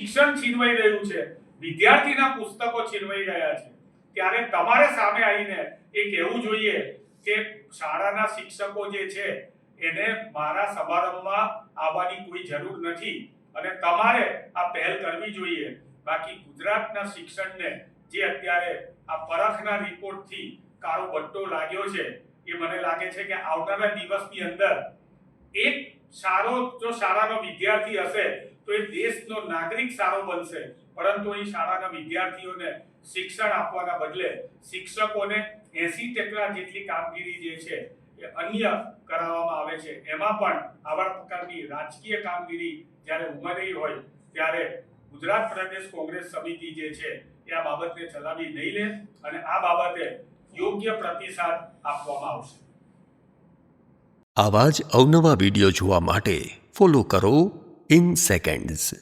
શિક્ષણ છીનવાઈ રહ્યું છે. વિદ્યાર્થીના પુસ્તકો છીનવાઈ રહ્યા છે. ત્યારે તમારે સામે આવીને એ કહેવું જોઈએ કે શાળાના શિક્ષકો જે છે, એને મારા સમારંભમાં આવવાની કોઈ જરૂર નથી અને તમારે આ પહેલ કરવી જોઈએ. બાકી ગુજરાતના શિક્ષણને જે અત્યારે આ પરખના રિપોર્ટથી કાળો બટ્ટો લાગ્યો છે, એ મને લાગે છે કે આવનારા દિવસની અંદર એક સારો, જો શાળાનો વિદ્યાર્થી હશે તો એ દેશનો નાગરિક સારો બનશે. પરંતુ અહીં શાળાના વિદ્યાર્થીઓને શિક્ષણ આપવાના બદલે શિક્ષકોને એસી ટકા જેટલી કામગીરી જે છે એ અન્ય કરાવવામાં આવે છે. એમાં પણ આવા પ્રકારની રાજકીય કામગીરી જ્યારે ઉમેરી હોય, ત્યારે ગુજરાત પ્રદેશ કોંગ્રેસ સમિતિ જે છે એ આ બાબતને ચલાવી નહીં લે અને આ બાબતે યોગ્ય પ્રતિસાદ આપવામાં આવશે. આવા જ અવનવા વીડિયો જોવા માટે ફોલો કરો in seconds.